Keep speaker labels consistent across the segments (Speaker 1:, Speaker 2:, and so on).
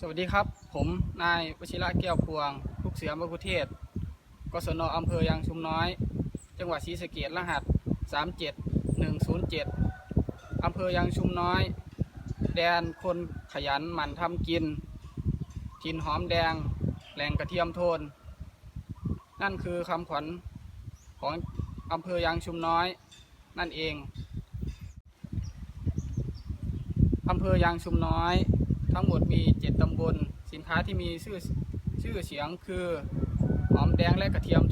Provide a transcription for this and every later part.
Speaker 1: สวัสดีครับ ผมนาย วชิระแก้วพวง ลูกเสือมะกุเทศ กศนอำเภอยางชุมน้อย จังหวัดศรีสะเกษรหัส 37107 อำเภอยางชุมน้อย แดนคนขยันหมั่นทำกิน กินหอมแดง แหล่งกระเทียมโทน นั่นคือคำขวัญของอำเภอยางชุมน้อย นั่นเอง อำเภอยางชุมน้อย ทั้งหมดมี7ตำบล สินค้าที่มีชื่อชื่อเสียงคือหอมแดงและกระเทียม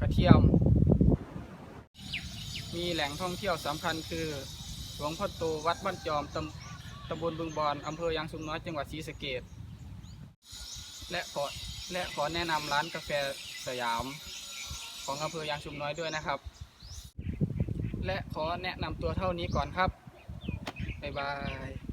Speaker 1: กระเทียม มีแหล่งท่องเที่ยวสำคัญคือหลวงพ่อโตวัดบ้านจอมตำตำบลบึงบอนอำเภอยางชุมน้อยจังหวัดศรีสะเกษและขอและขอแนะนำร้านกาแฟสยาม ของอำเภอยางชุมน้อยด้วยนะครับ และขอแนะนำตัวเท่านี้ก่อนครับ บ๊ายบาย